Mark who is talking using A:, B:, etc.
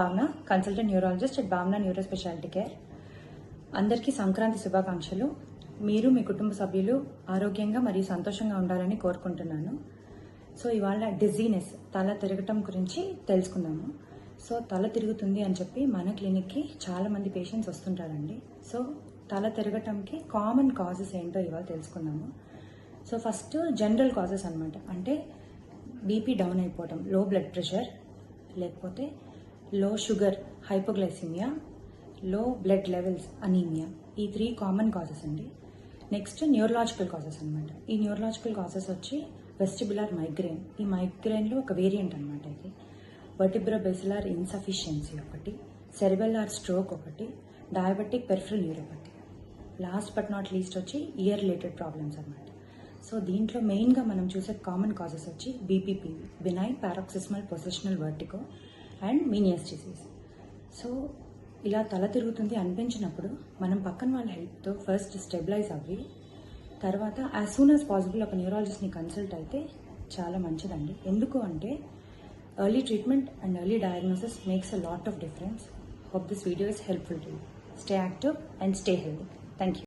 A: Bhavana consultant neurologist at Bhavana neuro speciality care అందరికీ సంక్రాంతి శుభాకాంక్షలు. మీరు మీ కుటుంబ సభ్యులు ఆరోగ్యంగా మరియు సంతోషంగా ఉండాలని కోరుకుంటున్నాను. సో ఇవాళ డిజీనెస్ తల తిరగటం గురించి తెలుసుకుందాము. సో తల తిరుగుతుంది అని చెప్పి మన క్లినిక్కి చాలా మంది పేషెంట్స్ వస్తుంటారండి. సో తల తిరగటంకి కామన్ కాజెస్ ఏంటో ఇవాళ తెలుసుకుందాము. సో ఫస్ట్ జనరల్ కాజెస్ అనమాట అంటే బీపీ డౌన్ అయిపోవటం లో బ్లడ్ ప్రెషర్ లేకపోతే low sugar hypoglycaemia low blood levels anaemia ఈ త్రీ కామన్ కాజెస్ అండి. నెక్స్ట్ న్యూరలాజికల్ కాజెస్ అనమాట ఈ న్యూరలాజికల్ కాజెస్ వచ్చి వెస్టిబులర్ మైగ్రేన్ ఈ మైగ్రేన్లో ఒక వేరియంట్ అనమాట ఇది. వర్టిబ్రో బెసిలార్ ఇన్సఫిషియన్సీ ఒకటి సెరిబెల్లార్ స్ట్రోక్ ఒకటి diabetic peripheral neuropathy last but not least వచ్చి ఇయర్ రిలేటెడ్ ప్రాబ్లమ్స్ అనమాట సో దీంట్లో మెయిన్గా మనం చూసే కామన్ కాజెస్ వచ్చి BPP benign paroxysmal positional vertigo and Meniere's disease. So ఇలా తల తిరుగుతుంది అనిపించినప్పుడు మనం పక్కన వాళ్ళ హెల్ప్తో ఫస్ట్ స్టెబిలైజ్ అవ్వి తర్వాత యాజ్ సూన్ యాజ్ పాసిబుల్ ఒక న్యూరాలజిస్ట్ని కన్సల్ట్ అయితే చాలా మంచిదండి. ఎందుకు అంటే early treatment and early diagnosis makes a lot of difference hope this video is helpful to stay active and stay healthy thank you